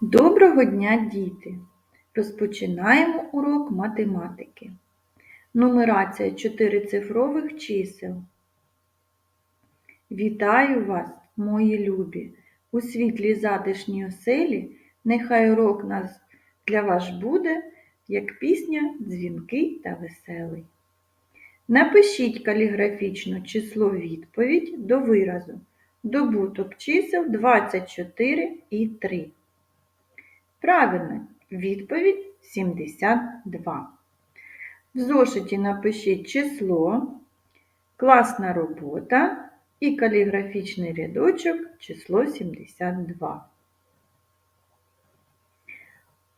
Доброго дня, діти! Розпочинаємо урок математики. Нумерація чотирицифрових чисел. Вітаю вас, мої любі! У світлі затишній оселі нехай урок нас для вас буде, як пісня дзвінкий та веселий. Напишіть каліграфічно число відповідь до виразу. Добуток чисел 24 і 3. Правильно, відповідь 72. В зошиті напишіть число, класна робота і каліграфічний рядочок число 72.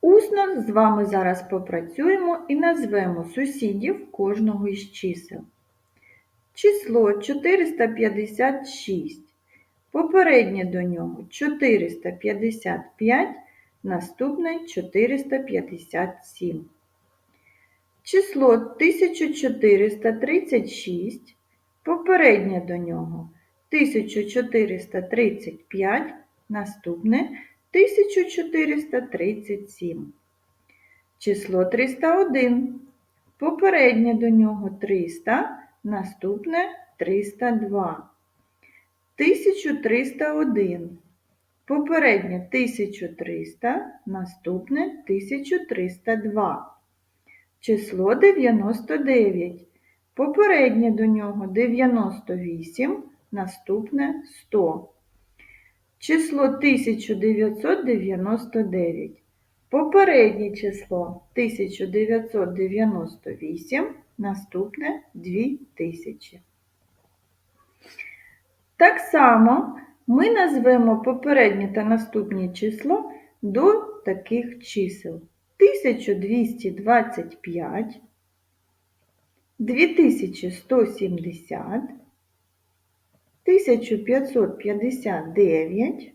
Усно з вами зараз попрацюємо і назвемо сусідів кожного із чисел. Число 456. Попереднє до нього 455. Наступне 457. Число 1436. Попереднє до нього 1435. Наступне 1437. Число 301. Попереднє до нього 300. Наступне 302. 1301. Попереднє 1300, наступне 1302. Число 99. Попереднє до нього 98, наступне 100. Число 1999. Попереднє число 1998, наступне 2000. Так само ми назвемо попереднє та наступні число до таких чисел 1225, 2170, 1559,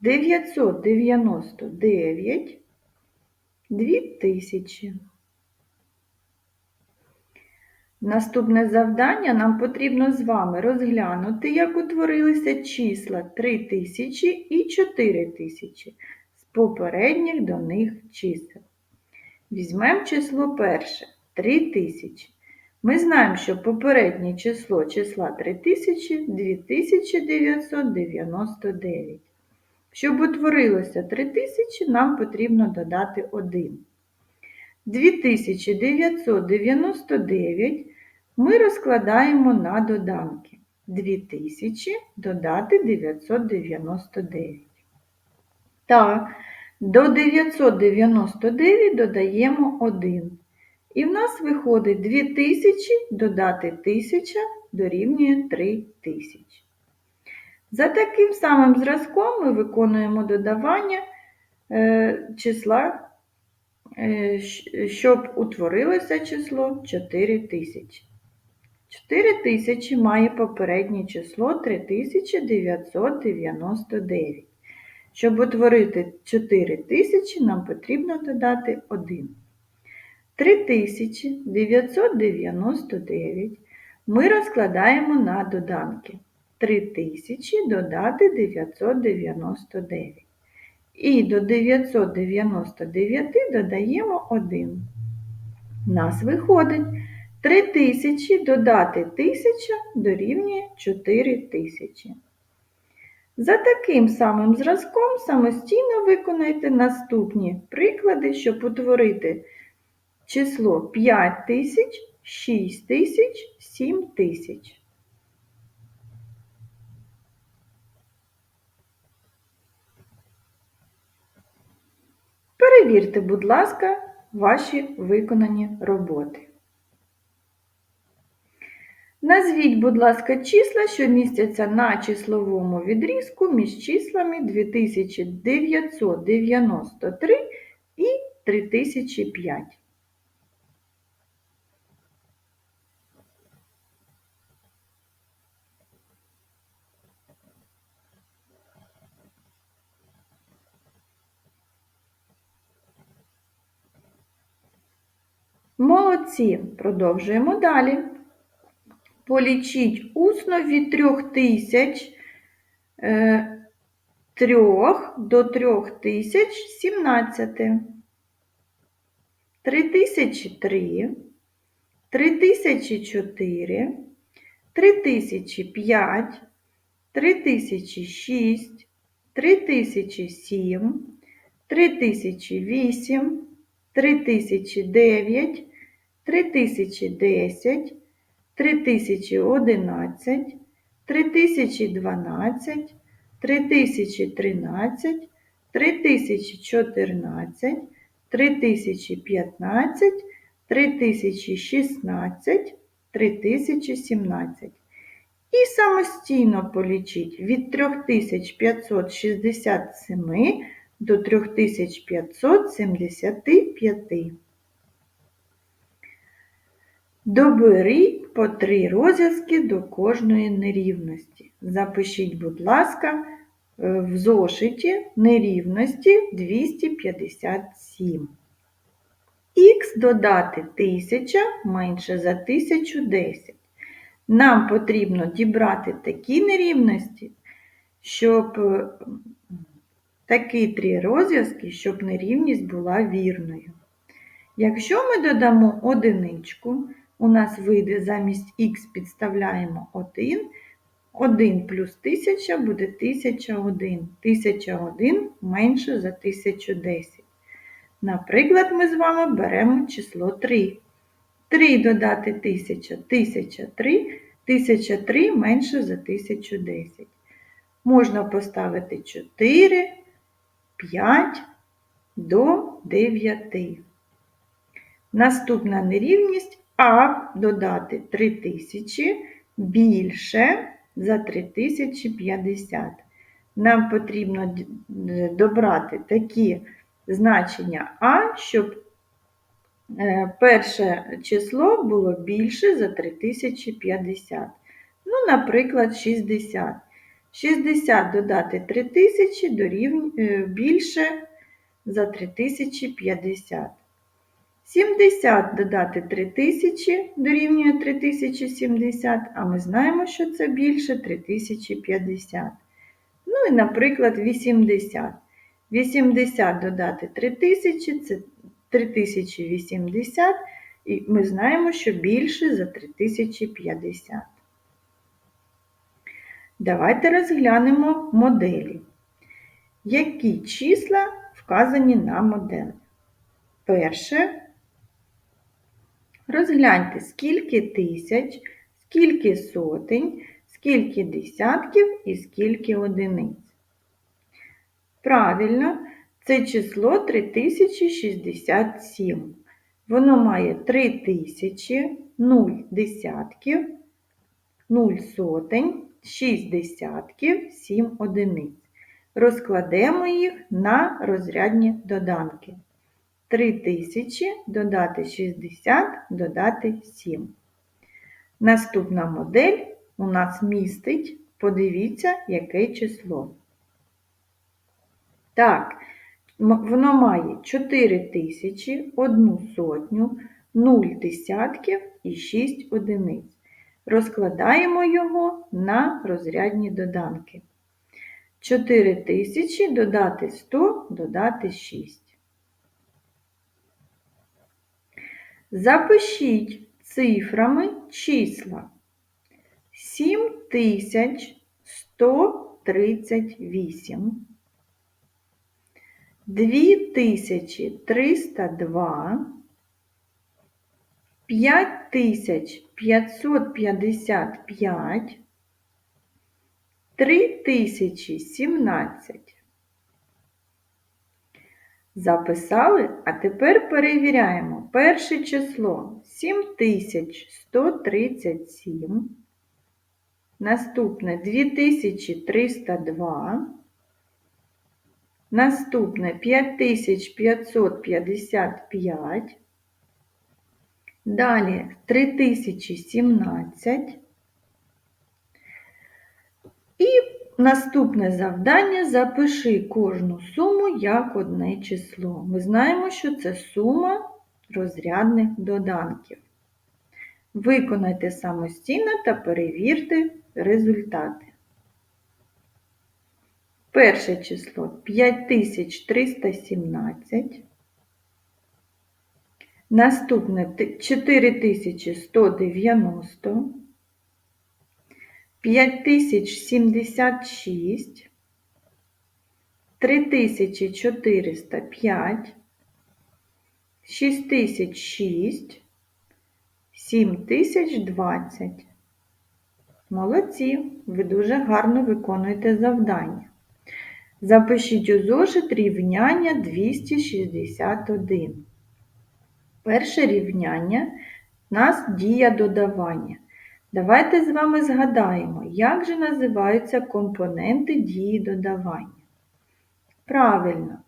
999, 2000. Наступне завдання нам потрібно з вами розглянути, як утворилися числа 3000 і 4000 з попередніх до них чисел. Візьмемо число перше 3000. Ми знаємо, що попереднє число числа 3000 2999. Щоб утворилося 3000, нам потрібно додати 1. 2999 ми розкладаємо на доданки. 2000 додати 999. Так, до 999 додаємо 1. І в нас виходить 2000 додати 1000 дорівнює 3000. За таким самим зразком ми виконуємо додавання е, числа, е, щоб утворилося число 4000. 4000 має попереднє число 3999. Щоб утворити 4000, нам потрібно додати 1. 3999 ми розкладаємо на доданки. 3000 додати 999. І до 999 додаємо 1. У нас виходить 3000 додати 1000 дорівнює 4000. За таким самим зразком самостійно виконайте наступні приклади, щоб утворити число 5000, 6000, 7000. Перевірте, будь ласка, ваші виконані роботи. Назвіть, будь ласка, числа, що містяться на числовому відрізку між числами 2993 і 3005. Молодці! Продовжуємо далі. Полічіть усно від трьох тисяч, е, 3 до 3017. 3003, 3004, 3005, 3006, 3007, 3008, 3009, 3010, 3011, 3012, 3013, 3014, 3015, 3016, 3017. І самостійно полічіть від 3567 до 3575. Доберіть по три розв'язки до кожної нерівності. Запишіть, будь ласка, е, в зошиті нерівності 257. Х додати 1000 менше за 1010. Нам потрібно дібрати такі нерівності, щоб е, такі три розв'язки, щоб нерівність була вірною. Якщо ми додамо одиничку, у нас вийде замість х підставляємо 1, 1 плюс 1000 буде 1001. 1001 менше за 1010. Наприклад, ми з вами беремо число 3. 3 додати 1000 1003, 1003 менше за 1010. Можна поставити 4, 5 до 9. Наступна нерівність А додати 3000 більше за 3050. Нам потрібно добрати такі значення А, щоб е, перше число було більше за 3050. Ну, наприклад, 60. 60 додати 3000 дорівнює більше за 3050. 70 додати 3000 дорівнює 3070, а ми знаємо, що це більше 3050. Ну і, наприклад, 80. 80 додати 3000 це 3080, і ми знаємо, що більше за 3050. Давайте розглянемо моделі. Які числа вказані на моделі? Перше. Розгляньте, скільки тисяч, скільки сотень, скільки десятків і скільки одиниць. Правильно, це число 3067. Воно має 3000, 0 десятків, 0 сотень, 6 десятків, 7 одиниць. Розкладемо їх на розрядні доданки. 3000 додати 60, додати 7. Наступна модель у нас містить, подивіться, яке число. Так, воно має 4000, 1 сотню, 0 десятків і 6 одиниць. Розкладаємо його на розрядні доданки. 4000 додати 100, додати 6. Запишіть цифрами числа. 7138, 2302, 5555, 3017. Записали, а тепер перевіряємо. Перше число 7137, наступне 2302, наступне 5555, далі 3017 і Наступне завдання запиши кожну суму як одне число. Ми знаємо, що це сума розрядних доданків. Виконайте самостійно та перевірте результати. Перше число 5317. Наступне 4190. 5076. 3405. 6006. 7020. Молодці, ви дуже гарно виконуєте завдання. Запишіть у зошит рівняння 261. Перше рівняння нас дія додавання. Давайте з вами згадаємо, як же називаються компоненти дії додавання. Правильно,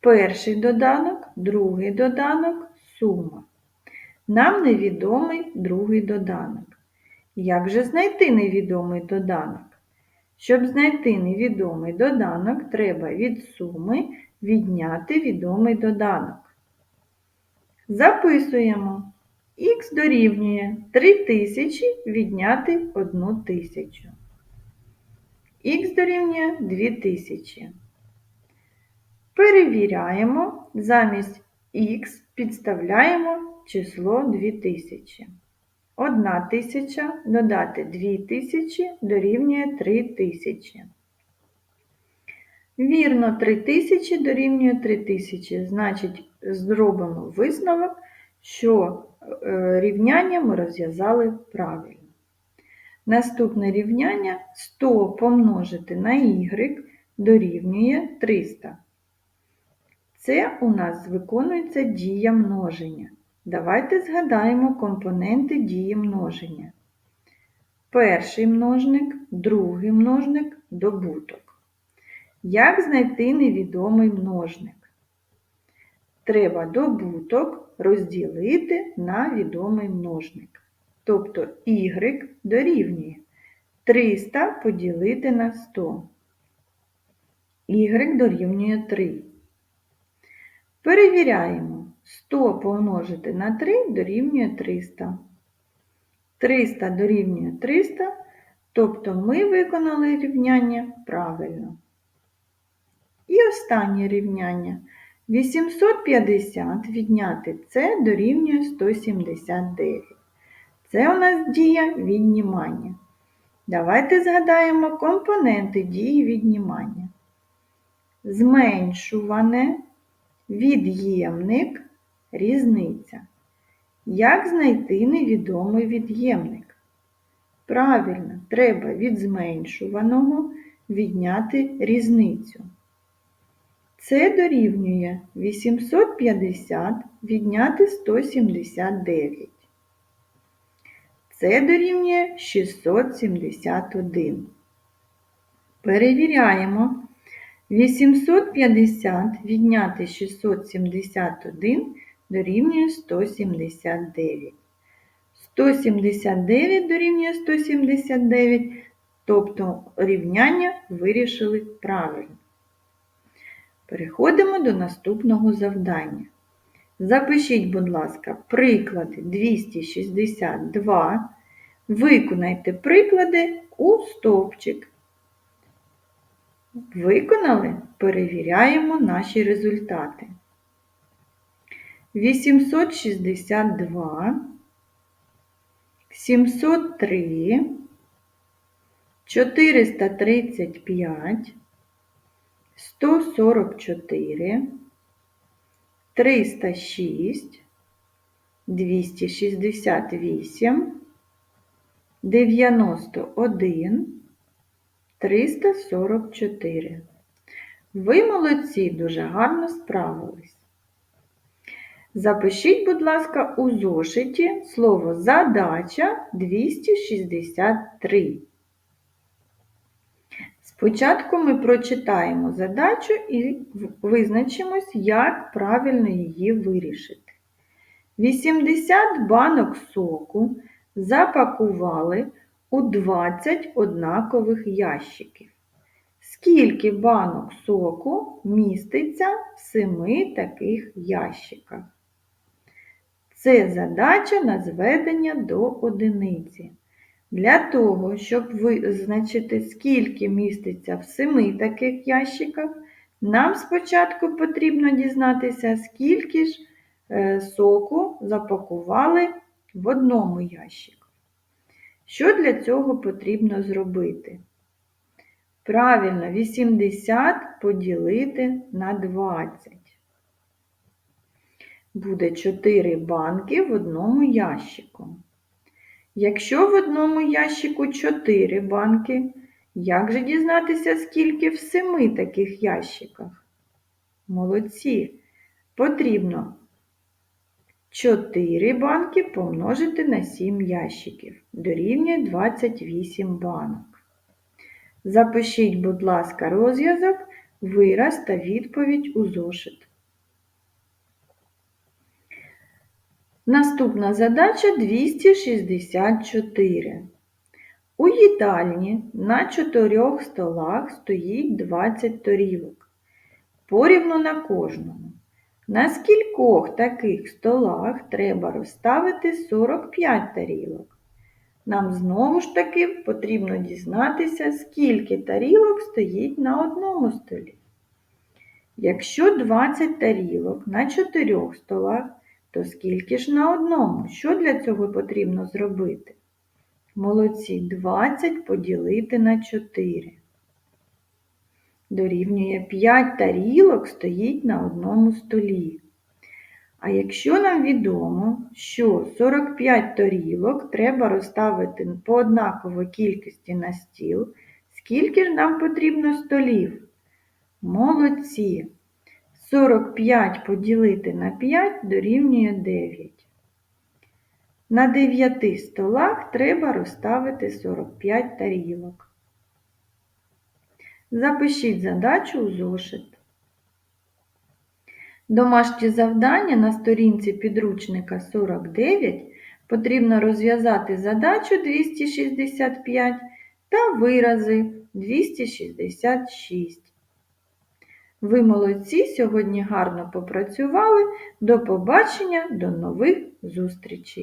перший доданок, другий доданок, сума. Нам невідомий другий доданок. Як же знайти невідомий доданок? Щоб знайти невідомий доданок, треба від суми відняти відомий доданок. Записуємо. Х дорівнює 3000 відняти 1000. Х дорівнює 2000. Перевіряємо, замість х підставляємо число 2000. 1000 додати 2000 дорівнює 3000. Вірно, 3000 дорівнює 3000. Значить, зробимо висновок, що е, рівняння ми розв'язали правильно. Наступне рівняння 100 помножити на y дорівнює 300. Це у нас виконується дія множення. Давайте згадаємо компоненти дії множення. Перший множник, другий множник, добуток. Як знайти невідомий множник? Треба добуток розділити на відомий множник. Тобто y дорівнює 300 поділити на 100. y дорівнює 3. Перевіряємо. 100 помножити на 3 дорівнює 300. 300 дорівнює 300, тобто ми виконали рівняння правильно. І останнє рівняння. 850 відняти це дорівнює 179. Це у нас дія віднімання. Давайте згадаємо компоненти дії віднімання. Зменшуване, від'ємник, різниця. Як знайти невідомий від'ємник? Правильно, треба від зменшуваного відняти різницю. Це дорівнює 850 відняти 179. Це дорівнює 671. Перевіряємо. 850 відняти 671 дорівнює 179. 179 дорівнює 179, тобто рівняння вирішили правильно. Переходимо до наступного завдання. Запишіть, будь ласка, приклади 262. Виконайте приклади у стовпчик. Виконали? Перевіряємо наші результати. 862, 703, 435, 144, 306, 268, 91, 344. Ви молодці, дуже гарно справились. Запишіть, будь ласка, у зошиті слово задача 263. Спочатку ми прочитаємо задачу і визначимось, як правильно її вирішити. 80 банок соку запакували у 20 однакових ящиків. Скільки банок соку міститься в 7 таких ящиках? Це задача на зведення до одиниці. Для того, щоб визначити, скільки міститься в семи таких ящиках, нам спочатку потрібно дізнатися, скільки ж е, соку запакували в одному ящику. Що для цього потрібно зробити? Правильно, 80 поділити на 20. Буде 4 банки в одному ящику. Якщо в одному ящику 4 банки, як же дізнатися, скільки в семи таких ящиках? Молодці. Потрібно 4 банки помножити на 7 ящиків. Дорівнює 28 банок. Запишіть, будь ласка, розв'язок, вираз та відповідь у зошит. Наступна задача 264. У їдальні на чотирьох столах стоїть 20 тарілок. Порівну на кожному. На скількох таких столах треба розставити 45 тарілок? Нам знову ж таки потрібно дізнатися, скільки тарілок стоїть на одному столі. Якщо 20 тарілок на чотирьох столах, то скільки ж на одному? Що для цього потрібно зробити? Молодці 20 поділити на 4. Дорівнює 5 тарілок стоїть на одному столі. А якщо нам відомо, що 45 тарілок треба розставити по однаковій кількості на стіл, скільки ж нам потрібно столів? Молодці! 45 поділити на 5 дорівнює 9. На 9 столах треба розставити 45 тарілок. Запишіть задачу у зошит. Домашнє завдання на сторінці підручника 49 потрібно розв'язати задачу 265 та вирази 266. Ви молодці, сьогодні гарно попрацювали. До побачення, до нових зустрічей!